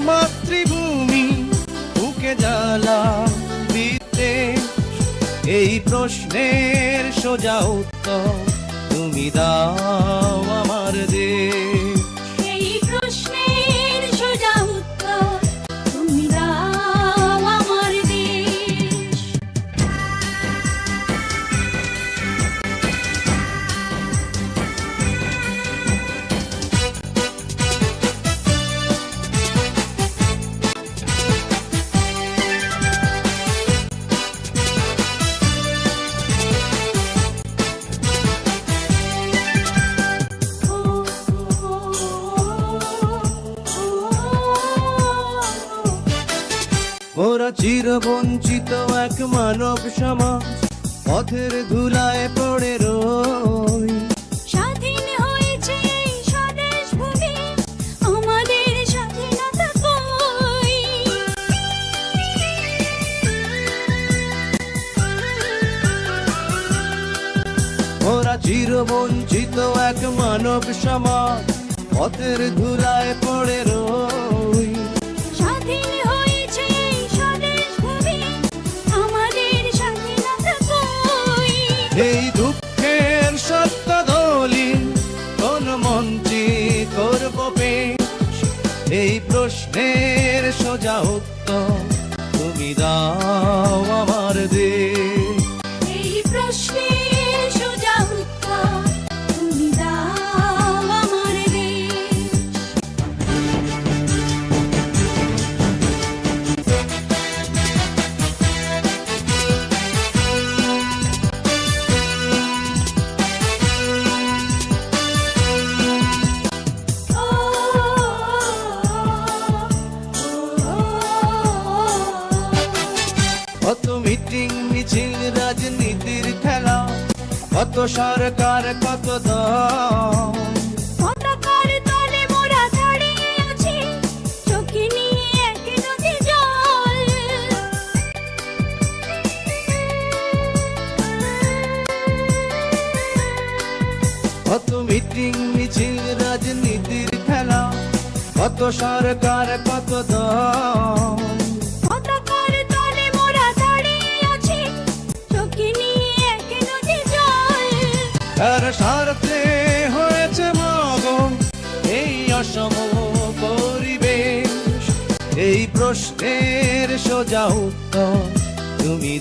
মাতৃভূমি বুকে জ্বালা দিতে। এই প্রশ্নের সোজা উত্তর তুমি দাও আমার ওরা চিরবঞ্চিত এক মানব সমাজ। পথের ধুলায় পড়ে রই। স্বাধীন হয়েছে এই স্বদেশ ভূমি আমাদের স্বাধীনতা কই? ওরা চিরবঞ্চিত এক মানব সমাজ। পথের ধুলায় পড়ে রই। এই প্রশ্নের সোজা উত্তর তুমি দাও আমার দে। এই প্রশ্নের কত সরকার কত কত মিটিং মিছিল রাজনীতির খেলা কত সরকার কত দল। তার স্বার্থে হয়েছে মগম এই অসম পরিবেশ। এই প্রশ্নের সোজা উত্তর তুমি